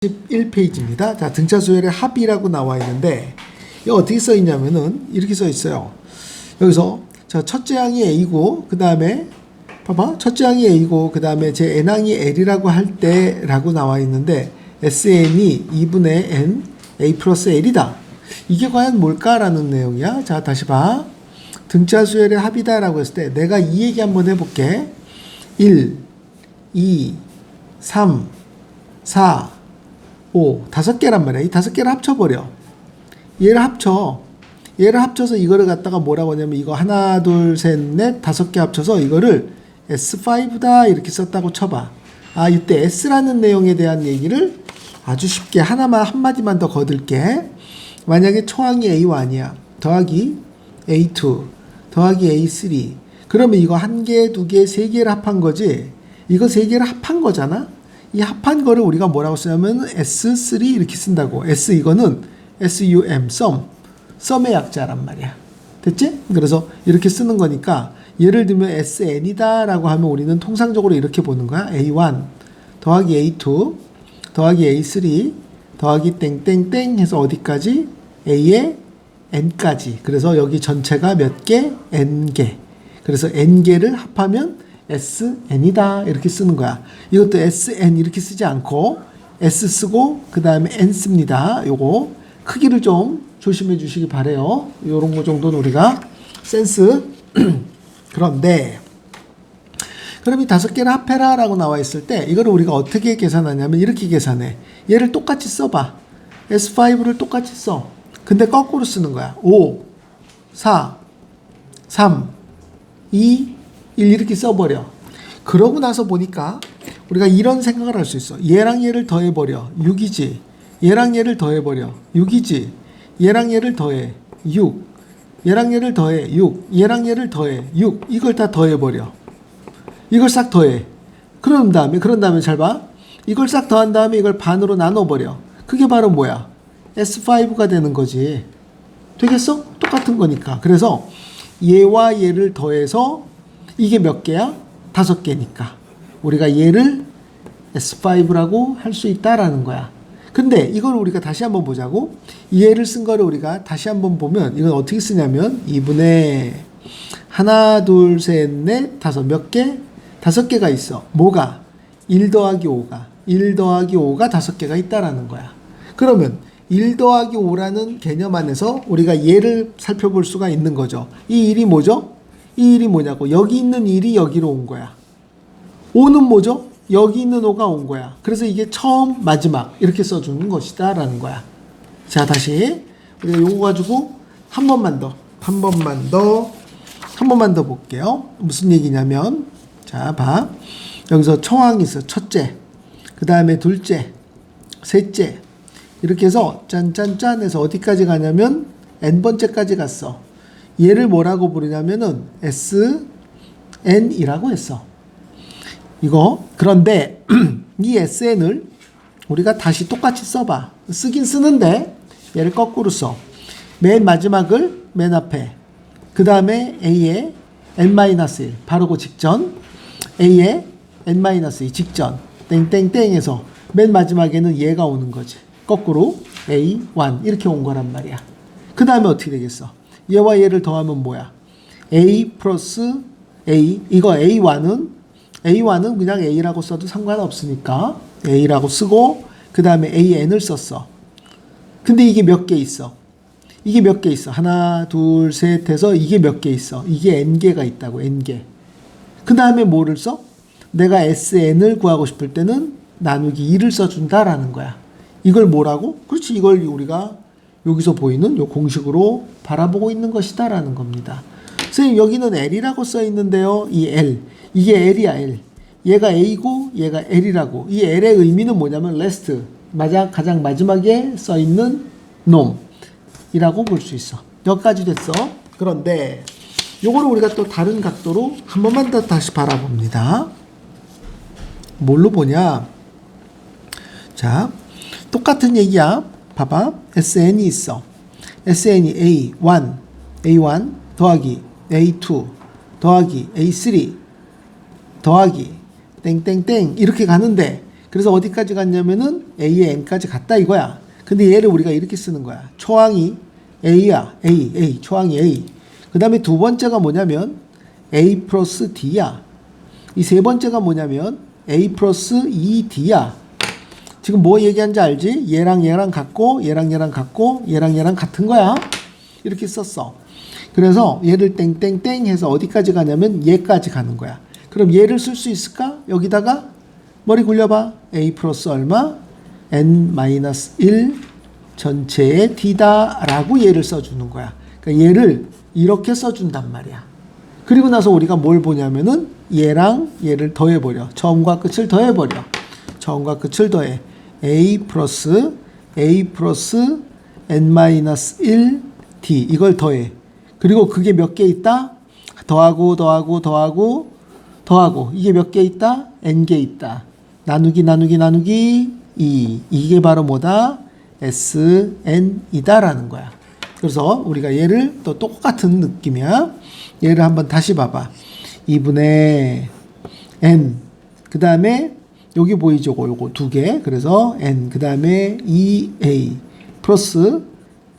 11페이지입니다. 자, 등차 수열의 합이라고 나와 있는데 이거 어떻게 써 있냐면은 이렇게 써 있어요. 여기서 자, 첫째 항이 A고 그 다음에 봐봐. 첫째 항이 A고 그 다음에 제 N항이 L이라고 할 때 라고 나와 있는데 SN이 2분의 N A 플러스 L이다. 이게 과연 뭘까라는 내용이야. 자, 다시 봐. 등차 수열의 합이다라고 했을 때 내가 이 얘기 한번 해볼게. 1, 2, 3, 4, 5 다섯 개란 말이야. 이 다섯 개를 합쳐버려. 얘를 합쳐. 얘를 합쳐서 이거를 갖다가 뭐라고 하냐면 이거 하나 둘 셋 넷 다섯 개 합쳐서 이거를 S5다 이렇게 썼다고 쳐봐. 아 이때 S라는 내용에 대한 얘기를 아주 쉽게 하나만 한마디만 더 거들게. 만약에 초항이 A1이야. 더하기 A2 더하기 A3 그러면 이거 한 개, 두 개, 세 개를 합한 거지. 이거 세 개를 합한 거잖아. 이 합한 거를 우리가 뭐라고 쓰냐면 S3 이렇게 쓴다고. S 이거는 SUM, sum. 썸의 약자란 말이야. 됐지? 그래서 이렇게 쓰는 거니까 예를 들면 SN이다 라고 하면 우리는 통상적으로 이렇게 보는 거야. A1 더하기 A2 더하기 A3 더하기 땡땡땡 해서 어디까지? A의 N까지. 그래서 여기 전체가 몇 개? N개. 그래서 N개를 합하면 SN이다. 이렇게 쓰는 거야. 이것도 SN 이렇게 쓰지 않고 S 쓰고 그 다음에 N 씁니다. 요거 크기를 좀 조심해 주시기 바래요. 요런 거 정도는 우리가 센스. 그런데 그럼 이 다섯 개를 합해라 라고 나와 있을 때 이거를 우리가 어떻게 계산하냐면 이렇게 계산해. 얘를 똑같이 써봐. S5를 똑같이 써. 근데 거꾸로 쓰는 거야. 5, 4, 3, 2, 1 이렇게 써버려. 그러고 나서 보니까 우리가 이런 생각을 할 수 있어. 얘랑 얘를 더해버려. 6이지. 얘랑 얘를 더해버려. 6이지. 얘랑 얘를 더해. 6. 얘랑 얘를 더해. 6. 얘랑 얘를 더해. 6. 이걸 다 더해버려. 이걸 싹 더해. 그런 다음에, 그런 다음에 잘 봐. 이걸 싹 더한 다음에 이걸 반으로 나눠버려. 그게 바로 뭐야? S5가 되는 거지. 되겠어? 똑같은 거니까. 그래서 얘와 얘를 더해서 이게 몇 개야? 다섯 개니까. 우리가 얘를 S5라고 할 수 있다라는 거야. 근데 이걸 우리가 다시 한번 보자고. 이 얘를 쓴 거를 우리가 다시 한번 보면 이건 어떻게 쓰냐면 2분의 하나, 둘, 셋, 넷, 다섯 몇 개? 다섯 개가 있어. 뭐가? 1 더하기 5가. 1 더하기 5가 다섯 개가 있다라는 거야. 그러면 1 더하기 5라는 개념 안에서 우리가 얘를 살펴볼 수가 있는 거죠. 이 일이 뭐죠? 이 일이 뭐냐고. 여기 있는 일이 여기로 온 거야. 5는 뭐죠? 여기 있는 5가 온 거야. 그래서 이게 처음, 마지막 이렇게 써주는 것이다 라는 거야. 자 다시 우리가 요거 가지고 한 번만 더, 한 번만 더, 한 번만 더 볼게요. 무슨 얘기냐면 자 봐. 여기서 청항이 있어. 첫째, 그 다음에 둘째, 셋째 이렇게 해서 짠짠짠 해서 어디까지 가냐면 n번째까지 갔어. 얘를 뭐라고 부르냐면은 sn이라고 했어. 이거 그런데 이 SN을 우리가 다시 똑같이 써봐. 쓰긴 쓰는데 얘를 거꾸로 써. 맨 마지막을 맨 앞에 그 다음에 A의 n-1 바로 그 직전 A의 n-2 직전 땡땡땡에서 맨 마지막에는 얘가 오는 거지. 거꾸로 A1 이렇게 온 거란 말이야. 그 다음에 어떻게 되겠어? 얘와 얘를 더하면 뭐야? A 플러스 A 이거 A1은 A1은 그냥 A라고 써도 상관없으니까 A라고 쓰고 그 다음에 AN을 썼어. 근데 이게 몇 개 있어? 이게 몇 개 있어? 하나, 둘, 셋 해서 이게 몇 개 있어? 이게 N개가 있다고, N개. 그 다음에 뭐를 써? 내가 SN을 구하고 싶을 때는 나누기 2를 써준다라는 거야. 이걸 뭐라고? 그렇지, 이걸 우리가 여기서 보이는 요 공식으로 바라보고 있는 것이다라는 겁니다. 선생님, 여기는 L이라고 써 있는데요. 이 L. 이게 L이야, L. 얘가 A고 얘가 L이라고. 이 L의 의미는 뭐냐면 last. 맞아, 가장 마지막에 써 있는 놈이라고 볼 수 있어. 여기까지 됐어. 그런데 요거를 우리가 또 다른 각도로 한 번만 더 다시 바라봅니다. 뭘로 보냐? 자, 똑같은 얘기야. 봐봐. SN이 있어. SN이 A1, A1 더하기 A2 더하기 A3 더하기 땡땡땡 이렇게 가는데 그래서 어디까지 갔냐면은 A의 N까지 갔다 이거야. 근데 얘를 우리가 이렇게 쓰는 거야. 초항이 A야. A, A. 초항이 A. 그 다음에 두 번째가 뭐냐면 A 플러스 D야. 이 세 번째가 뭐냐면 A 플러스 2D야. 지금 뭐 얘기하는지 알지? 얘랑 얘랑 같고 얘랑 얘랑 같고 얘랑 얘랑 같은 거야. 이렇게 썼어. 그래서 얘를 땡땡땡 해서 어디까지 가냐면 얘까지 가는 거야. 그럼 얘를 쓸 수 있을까? 여기다가 머리 굴려봐. A 플러스 얼마? N 마이너스 1 전체의 D다 라고 얘를 써주는 거야. 그러니까 얘를 이렇게 써준단 말이야. 그리고 나서 우리가 뭘 보냐면은 얘랑 얘를 더해버려. 처음과 끝을 더해버려. 처음과 끝을 더해. A 플러스 A 플러스 N 마이너스 1 D 이걸 더해. 그리고 그게 몇 개 있다? 더하고 더하고 더하고 더하고 이게 몇 개 있다? N 개 있다. 나누기 나누기 나누기 2 이게 바로 뭐다? SN이다라는 거야. 그래서 우리가 얘를 또 똑같은 느낌이야. 얘를 한번 다시 봐봐. 2분의 n. 그 다음에 여기 보이죠? 요거 두 개. 그래서 n. 그 다음에 2a 플러스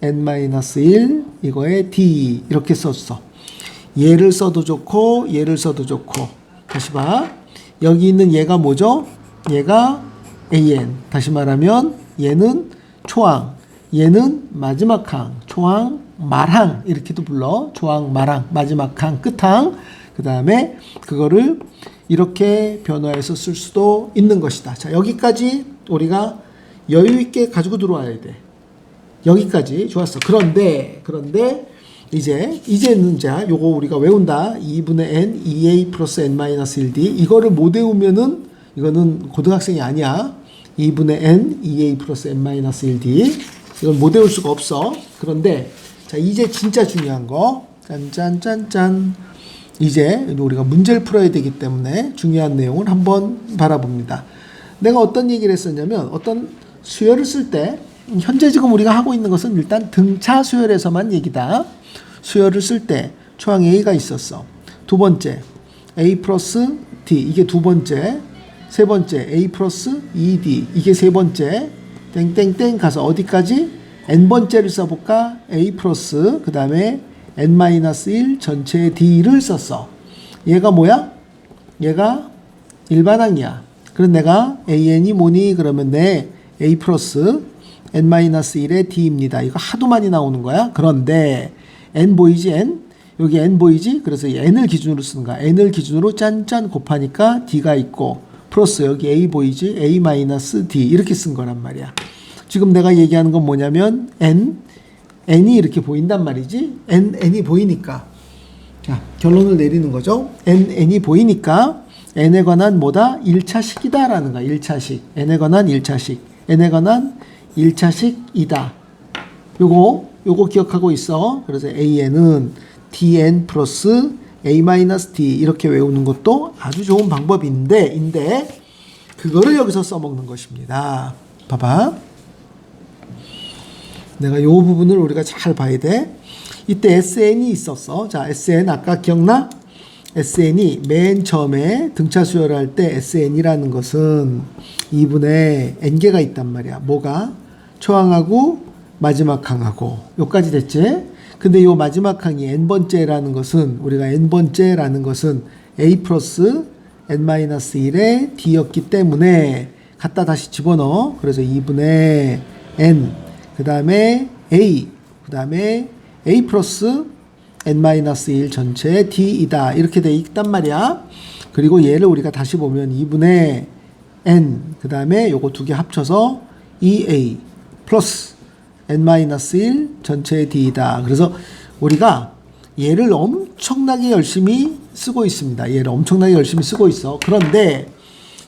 n-1 이거에 d 이렇게 썼어. 얘를 써도 좋고 얘를 써도 좋고. 다시 봐. 여기 있는 얘가 뭐죠? 얘가 an. 다시 말하면 얘는 초항. 얘는 마지막 항. 초항, 말항 이렇게도 불러. 초항, 말항, 마지막 항, 끝항. 그 다음에 그거를 이렇게 변화해서 쓸 수도 있는 것이다. 자 여기까지 우리가 여유 있게 가지고 들어와야 돼. 여기까지 좋았어. 그런데 그런데 이제 이제는 자 요거 우리가 외운다. 2분의 n 2a 플러스 n 마이너스 1d 이거를 못 외우면은 이거는 고등학생이 아니야. 2분의 n 2a 플러스 n 마이너스 1d 이건 못 외울 수가 없어. 그런데 자 이제 진짜 중요한 거 짠짠짠짠 이제 우리가 문제를 풀어야 되기 때문에 중요한 내용을 한번 바라봅니다. 내가 어떤 얘기를 했었냐면 어떤 수열을 쓸 때 현재 지금 우리가 하고 있는 것은 일단 등차 수열에서만 얘기다. 수열을 쓸 때 초항 A가 있었어. 두 번째 A 플러스 D 이게 두 번째 세 번째 A 플러스 2D 이게 세 번째 땡땡땡 가서 어디까지 n 번째를 써볼까 A 플러스 그 다음에 n-1 전체 d를 썼어. 얘가 뭐야? 얘가 일반항이야. 그럼 내가 an이 뭐니? 그러면 내 a 플러스 n-1의 d입니다. 이거 하도 많이 나오는 거야. 그런데 n 보이지? n? 여기 n 보이지? 그래서 n을 기준으로 쓰는 거야. n을 기준으로 짠짠 곱하니까 d가 있고 플러스 여기 a 보이지? a-d 이렇게 쓴 거란 말이야. 지금 내가 얘기하는 건 뭐냐면 n n이 이렇게 보인단 말이지. n n이 보이니까. 자, 결론을 내리는 거죠. n n이 보이니까 n에 관한 뭐다? 1차식이다라는 거야. 1차식. n에 관한 1차식. n에 관한 1차식이다. 요거 요거 기억하고 있어. 그래서 an은 dn 플러스 a-d 이렇게 외우는 것도 아주 좋은 방법인데 인데 그거를 여기서 써먹는 것입니다. 봐봐. 내가 요 부분을 우리가 잘 봐야 돼. 이때 SN이 있었어. 자, SN 아까 기억나? SN이 맨 처음에 등차 수열할 때 SN이라는 것은 2분의 n개가 있단 말이야. 뭐가? 초항하고 마지막 항하고 요까지 됐지? 근데 요 마지막 항이 n번째라는 것은 우리가 n번째라는 것은 a 플러스 n-1의 d였기 때문에 갖다 다시 집어넣어. 그래서 2분의 n 그 다음에 a 그 다음에 a 플러스 n-1 전체 d이다. 이렇게 돼 있단 말이야. 그리고 얘를 우리가 다시 보면 2분의 n 그 다음에 요거 두 개 합쳐서 2a 플러스 n-1 전체 d이다. 그래서 우리가 얘를 엄청나게 열심히 쓰고 있습니다. 얘를 엄청나게 열심히 쓰고 있어. 그런데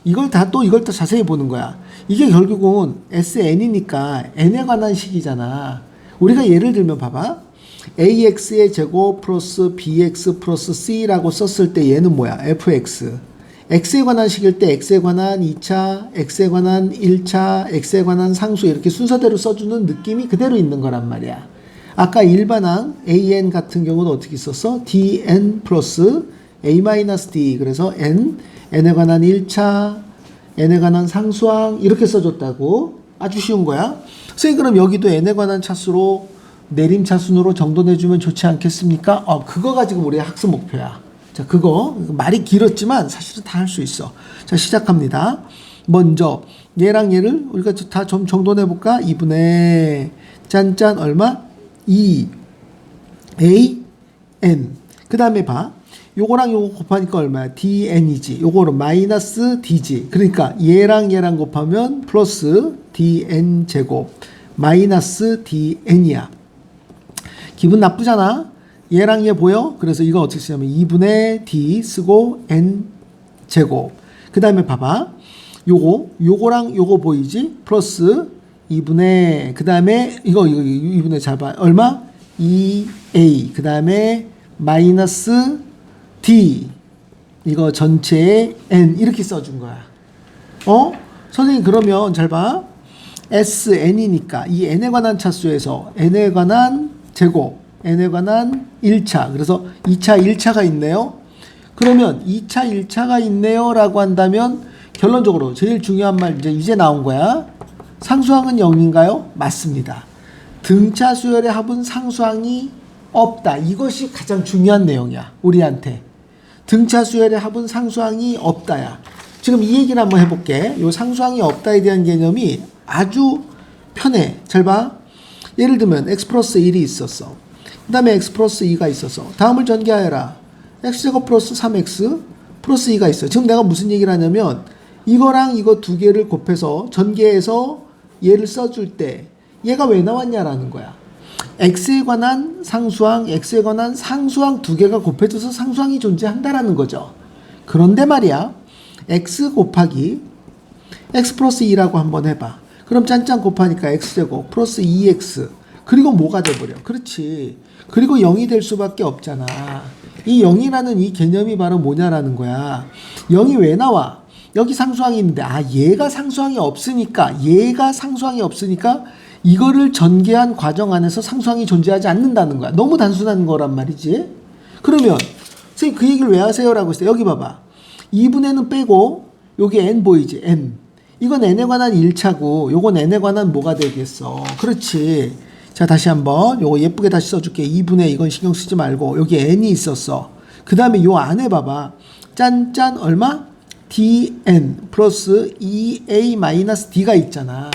이걸 다 또 이걸 또 자세히 보는 거야. 이게 결국은 SN이니까 N에 관한 식이잖아. 우리가 예를 들면 봐봐. AX의 제곱 플러스 BX 플러스 C라고 썼을 때 얘는 뭐야? FX. X에 관한 식일 때 X에 관한 2차, X에 관한 1차, X에 관한 상수 이렇게 순서대로 써주는 느낌이 그대로 있는 거란 말이야. 아까 일반항 AN 같은 경우는 어떻게 썼어? DN 플러스 A-D 그래서 N n에 관한 1차, n에 관한 상수항 이렇게 써줬다고 아주 쉬운 거야. 선생님 그럼 여기도 n에 관한 차수로 내림차순으로 정돈해주면 좋지 않겠습니까? 어, 그거가 지금 우리의 학습 목표야. 자, 그거 말이 길었지만 사실은 다 할 수 있어. 자, 시작합니다. 먼저 얘랑 얘를 우리가 다 좀 정돈해 볼까? 2분의 짠짠 얼마? 2 a n. 그 다음에 봐. 요거랑 요거 곱하니까 얼마야? dn이지. 요거는 마이너스 d지. 그러니까 얘랑 얘랑 곱하면 플러스 dn 제곱 마이너스 dn이야. 기분 나쁘잖아. 얘랑 얘 보여? 그래서 이거 어떻게 쓰냐면 2분의 d 쓰고 n 제곱. 그 다음에 봐봐. 요거, 요거랑 요거 보이지? 플러스 2분의, 그 다음에 이거, 이거, 2분의 잘 봐. 얼마? 2a. 그 다음에 마이너스 d. 이거 전체에 n. 이렇게 써준 거야. 어? 선생님, 그러면 잘 봐. SN이니까 이 n에 관한 차수에서 n에 관한 제곱, n에 관한 1차. 그래서 2차, 1차가 있네요. 그러면 2차, 1차가 있네요. 라고 한다면 결론적으로 제일 중요한 말 이제 이제 나온 거야. 상수항은 0인가요? 맞습니다. 등차 수열의 합은 상수항이 없다. 이것이 가장 중요한 내용이야. 우리한테. 등차 수열의 합은 상수항이 없다야. 지금 이 얘기를 한번 해볼게. 요 상수항이 없다에 대한 개념이 아주 편해. 잘 봐. 예를 들면 x 플러스 1이 있었어. 그 다음에 x 플러스 2가 있었어. 다음을 전개하여라. x제곱 플러스 3x 플러스 2가 있어. 지금 내가 무슨 얘기를 하냐면 이거랑 이거 두 개를 곱해서 전개해서 얘를 써줄 때 얘가 왜 나왔냐라는 거야. X에 관한 상수항, x에 관한 상수항 두 개가 곱해져서 상수항이 존재한다라는 거죠. 그런데 말이야. x 곱하기 x 플러스 2라고 한번 해봐. 그럼 짠짠 곱하니까 x제곱 플러스 2x 그리고 뭐가 돼버려? 그렇지. 그리고 0이 될 수밖에 없잖아. 이 0이라는 이 개념이 바로 뭐냐라는 거야. 0이 왜 나와? 여기 상수항이 있는데 아 얘가 상수항이 없으니까 얘가 상수항이 없으니까 이거를 전개한 과정 안에서 상수항이 존재하지 않는다는 거야. 너무 단순한 거란 말이지. 그러면 선생님 그 얘기를 왜 하세요 라고 했어요. 여기 봐봐. 2분의는 빼고 여기 n 보이지? n. 이건 n에 관한 1차고 요건 n에 관한 뭐가 되겠어. 그렇지. 자 다시 한번 요거 예쁘게 다시 써줄게. 2분의 이건 신경 쓰지 말고 여기 n이 있었어. 그 다음에 요 안에 봐봐. 짠짠 얼마? dn 플러스 2a 마이너스 d가 있잖아.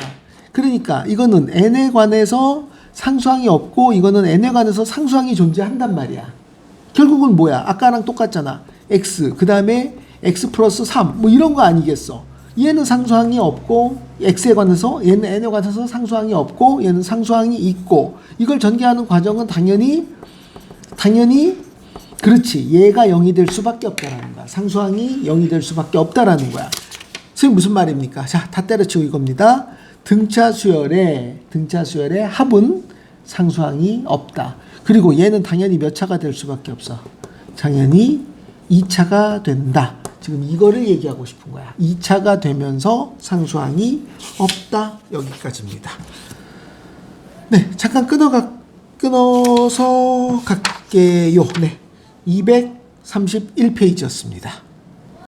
그러니까 이거는 n에 관해서 상수항이 없고 이거는 n에 관해서 상수항이 존재한단 말이야. 결국은 뭐야? 아까랑 똑같잖아. x 그 다음에 x 플러스 3 뭐 이런 거 아니겠어? 얘는 상수항이 없고 x에 관해서 얘는 n에 관해서 상수항이 없고 얘는 상수항이 있고 이걸 전개하는 과정은 당연히 당연히 그렇지 얘가 0이 될 수밖에 없다라는 거야. 상수항이 0이 될 수밖에 없다라는 거야. 선생님 무슨 말입니까? 자, 다 때려치고 이겁니다. 등차 수열의 등차 수열의 합은 상수항이 없다. 그리고 얘는 당연히 몇 차가 될 수밖에 없어. 당연히 2차가 된다. 지금 이거를 얘기하고 싶은 거야. 2차가 되면서 상수항이 없다. 여기까지입니다. 네, 잠깐 끊어가 끊어서 갈게요. 네. 231페이지였습니다.